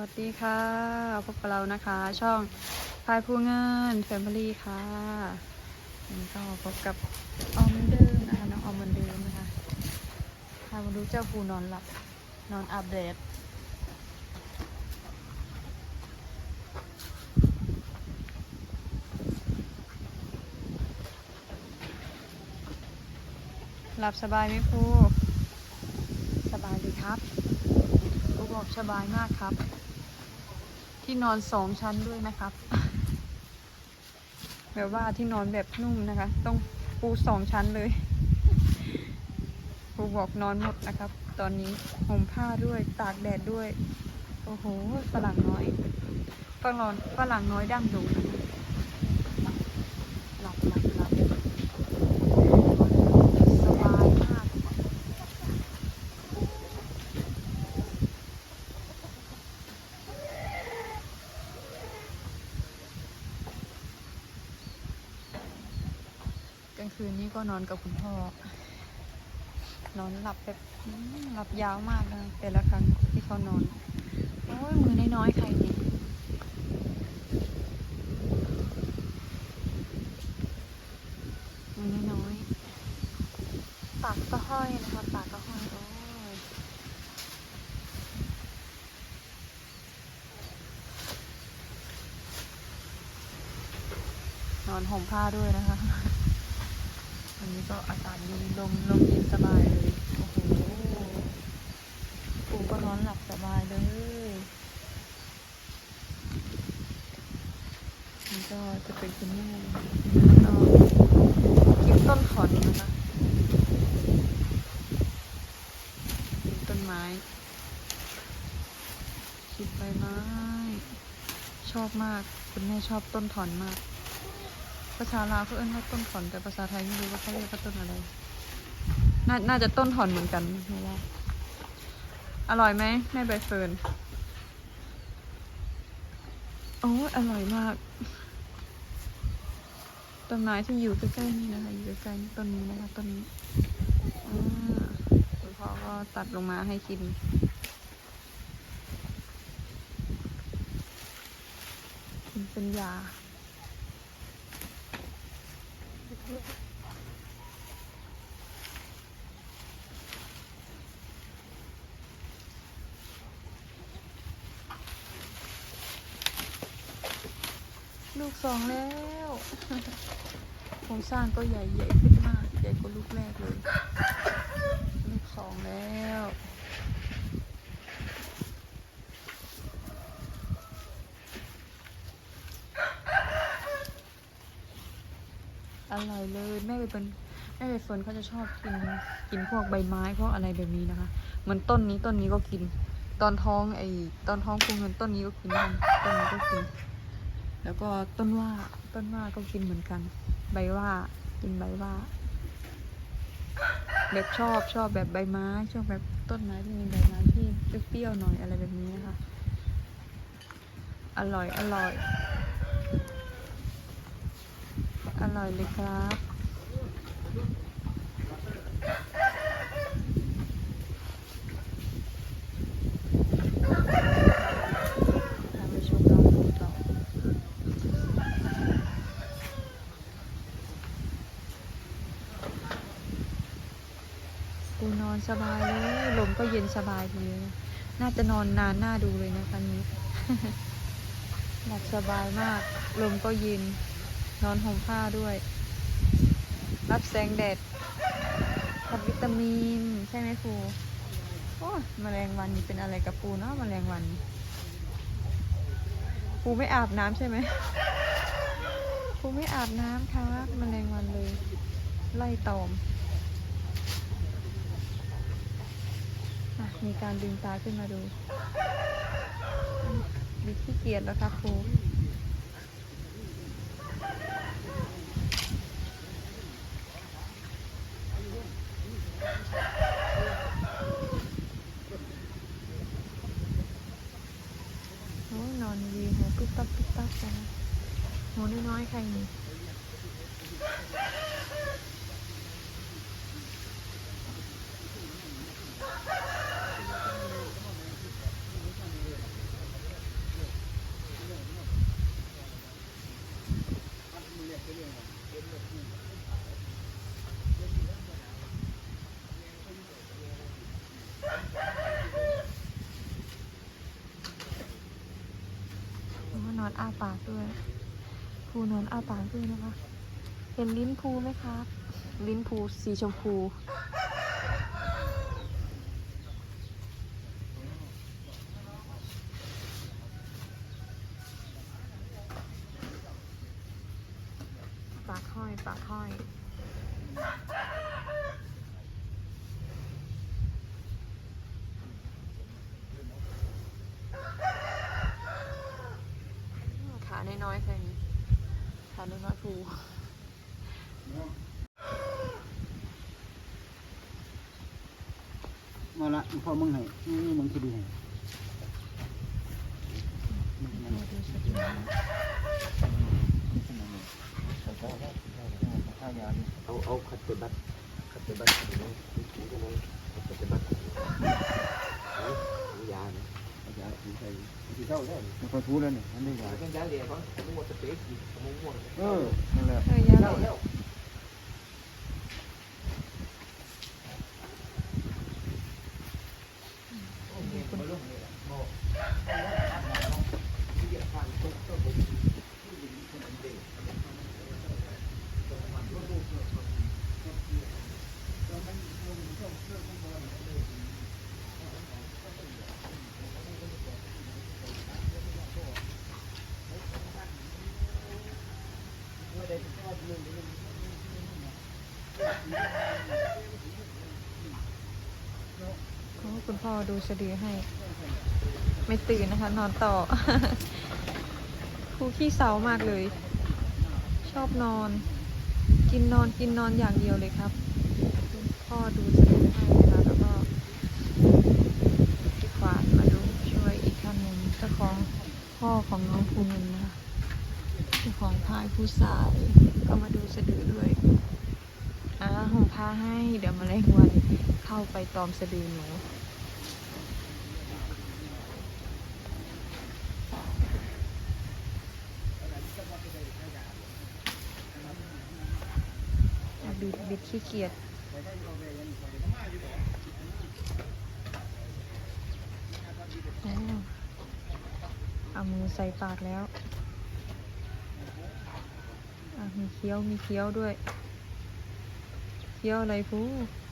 วัสดีค่ะ พบกับเรานะคะ ช่องพายผู้เงินแฟมิลี่ค่ะวันนี้ก็พบกับออมเหมือนเดิมนะคะน้องออมเหมือนเดิมนะคะพามาดูเจ้าปูนอนหลับ นอนอาบแดดหลับสบายไหมครูสบายดีครับครูบอกสบายมากครับ ที่นอนสองชั้นด้วยนะครับ แบบว่าที่นอนแบบนุ่มนะคะ ต้องปูสองชั้นเลยปูบอกนอนหมดนะครับ ตอนนี้ห่มผ้าด้วยตากแดดด้วย โอ้โหฝรั่งน้อยฝรั่งฝรั่งน้อยดั้งโดงนะคะหลับหลับหลับสบายมาก กลาง คืนนี้ก็นอนกับคุณพ่อนอนหลับแบบหลับยาวมากนะแต่ละครั้งที่เขานอนโอ้ยมือน้อยๆใครเนี่ยมือน้อยๆปากก็ห้อยนะคะปากก็ห้อยโอ้ยนอนห่มผ้าด้วยนะคะ ก็อากาศเย็นลมลมเย็นสบายเลยโอ้โหปูก็นอนหลับสบายเลยนี่ก็จะเป็นคุณแม่แล้วก็กินต้นขอนนะคะกินต้นไม้คิดใบไม้ชอบมาก คุณแม่ชอบต้นถอนมากาษาลาวเขาเอิ้นว่าต้นถอนแต่ภาษาไทยไม่รู้ว่าเขาเรียกว่าต้นอะไรน่าน่าจะต้นถอนเหมือนกันไม่ว่าอร่อยไหมแม่ใบเฟิร์นโอ้อร่อยมากต้นไม้ที่อยู่ใกล้ๆนี่นะคะอยู่ใกล้ๆต้นนี้นะคะต้นนี้อ่าคุณพ่อก็ตัดลงมาให้กินกินเป็นยา ลูกสองแล้วโครงสร้างก็ใหญ่ใหญ่ขึ้นมาก ใหญ่กว่าลูกแรกเลย ลูกสองแล้ว อร่อยเลยแม่ไปเป็นแม่ไปเฟิร์นเขาจะชอบกินกินพวกใบไม้พวกอะไรแบบนี้นะคะเหมือนต้นนี้ต้นนี้ก็กิน ตอนท้องไอ้ตอนท้องปูเงินต้นนี้ก็กินต้นนี้ก็กิน แล้วก็ต้นว่าต้นว่าก็กินเหมือนกัน ใบว่ากินใบว่าแบบชอบชอบแบบใบไม้ชอบแบบต้นไม้ที่มีใบไม้ที่เปรี้ยวๆหน่อยอะไรแบบนี้นะคะอร่อยอร่อย อร่อยเลยครับทำไปชมเราดูนอนสบายเลย ลมก็เย็นสบายดีเลยน่าจะนอนนานน่าดูเลยนะคะนี้หลับสบายมาก ลมก็เย็น นอนห่มผ้าด้วย รับแสงแดดรับวิตามิน ใช่ไหมครูโอ้ยแมลงวันนี่เป็นอะไรกับปูเนาะแมลงวันปูไม่อาบน้ำใช่ไหมปูไม่อาบน้ำครับแมลงวันเลย ไล่ตอมอะมีการดึงตาขึ้นมาดูดูขี้เกียจแล้วครับครู หมูน้อยๆใครนี่ออ้าปากด้วย ภูนอนอาปากด้วยนะคะ เห็นลิ้นภูไหมครับ ลิ้นภูสีชมพู ปากห้อย ปากห้อย ขาน้อยๆแค่นี้ขาน้อยๆภู มาละ พ่อมึงให้นี่มึงคิดดีให้เอาเอาขัดเตบัตขัดเตบัตอยู่ในถุงตรงนั้นขัดเตบัตเอายาเนี่ยยาสีใส่สีเท่าได้มันพอทูแล้วนี่มันได้ยาแค่ยาเดียวเขาเขาม่วงสเปรย์กินเขาม่วงเออนั่นแหละเออยาเล่าเหลแล้ว โอ้ คุณพ่อดูสะดือให้ ไม่ตื่นนะคะ นอนต่อ ครูขี้เสามากเลย ชอบนอน กินนอนกินนอนอย่างเดียวเลยครับคุณพ่อดูสะดือให้นะคะแล้วก็พี่ขวานมาดูช่วยอีกท่านหนึ่งเจ้าของพ่อของน้องภูมินนะ ของพายผู้สายก็มาดูสะดือด้วยอ่าห่มผ้าให้เดี๋ยวมาแรงวันเข้าไปตอมสะดือหนูบิดบิดขี้เกียจเอามือใส่ปากแล้ว มีเคี้ยว มีเคี้ยวด้วย เคี้ยวอะไรฟู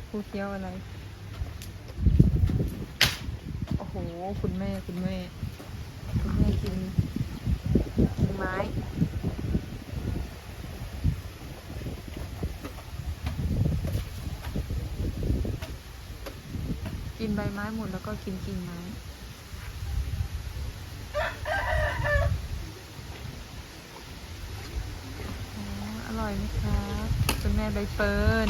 ฟูเคี้ยวอะไร โอ้โห คุณแม่ คุณแม่ คุณแม่กินกินไม้กินใบไม้หมดแล้วก็กินกิ่งไม้ อ๋อ อร่อยไหมครับคุณแม่ใบ เฟิร์น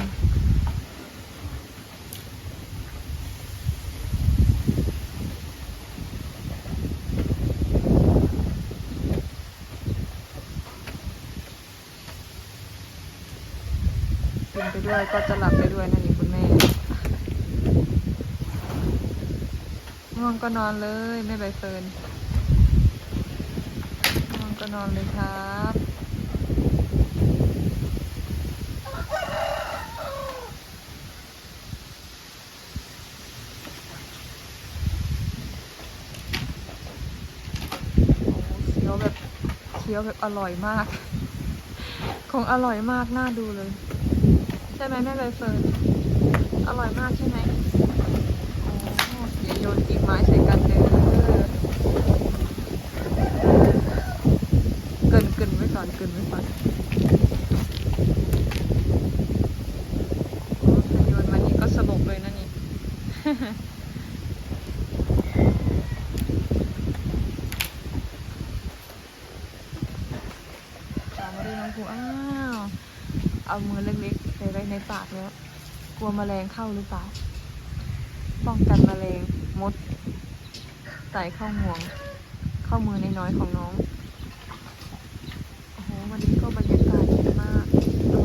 กินไปด้วยก็จะหลับไปด้วยนั่นนี่คุณแม่ง่วงก็นอนเลยแม่ใบเฟิร์นง่วงก็นอนเลยครับ โอ้เคี้ยวแบบเคี้ยวแบบอร่อยมาก คงอร่อยมากน่าดูเลย ใช่ไหมแม่ใบเฟิร์นอร่อยมากใช่ไหมโอ้ยโยนกิ่งไม้ใส่กันเด้อเกินเกินไว้ก่อนเกินไว้ก่อนโอ้ถ้าโยนมานี่ก็สลบเลยนะนี่ ตามมาด้วยนู้อ้าว เอามือเล็กๆไปไว้ในปากแล้ว กลัวแมลงเข้าหรือเปล่า ป้องกันแมลงมดไต่เข้าห่วง เข้ามือในน้อยของน้อง โอ้โห วันนี้ก็บรรยากาศดีมากโอ้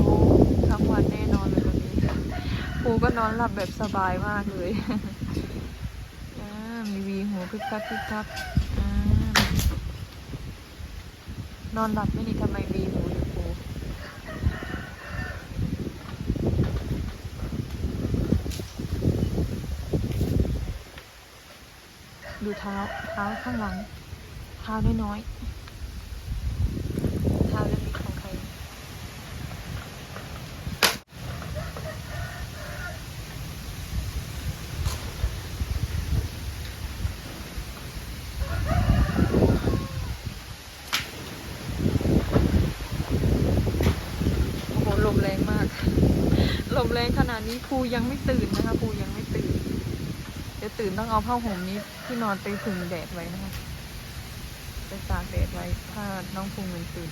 ทั้งวันแน่นอนเลยวันนี้ภูก็นอนหลับแบบสบายมากเลยมีวีหูคึกคักคึกคักนอนหลับไม่นี่ทำไมวีหู ดเท้าข้างหลังเท้าน้อยๆเท้าเล็กๆของใครโอ้โหลมแรงมาก ลมแรงขนาดนี้ภูยังไม่ตื่นนะคะภูยัง ตื่นต้องเอาผ้าห่มนี้ที่นอนไปผึ่งแดดไว้นะคะไปตากแดดไว้ ถ้าน้องภูเงินตื่น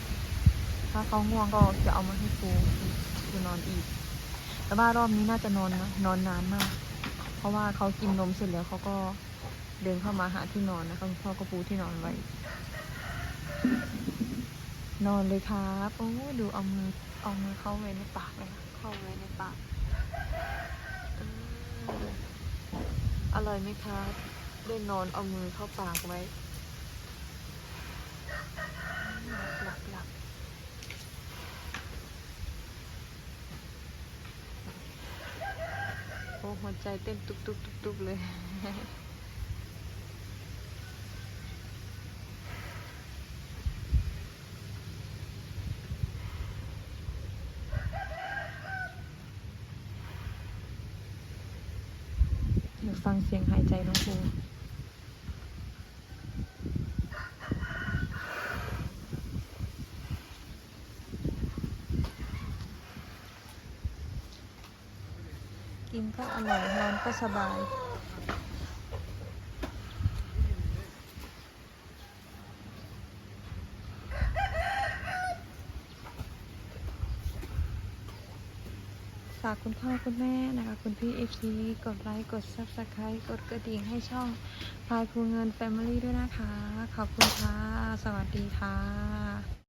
ถ้าเขาง่วงก็จะเอามาให้ภูภูนอนอีก แต่ว่ารอบนี้น่าจะนอนนะนอนนานมาก เพราะว่าเขากินนมเสร็จแล้วเขาก็เดินเข้ามาหาที่นอนนะคะพ่อก็ปูที่นอนไว้ นอนเลยครับโอ้ดูเอามือเอามือเข้าไว้ในปากเลยนะเข้าไว้ในปากอืม อร่อยไหมครับได้นอนเอามือเข้าปากไว้ หลับหลับโอ้หัวใจเต้นตุบตุบตุกตุกเลย เดี๋ยวฟั งเสียงหายใจน้องภูกินก็อร่อยนอนก็สบายากคุณพ่อคุณแม่นะคะ คุณพี่เอฟซีกดไลค์กด subscribe กดกระดิ่งให้ช่องพายครูเงิน Family ด้วยนะคะ ขอบคุณค่ะ สวัสดีค่ะ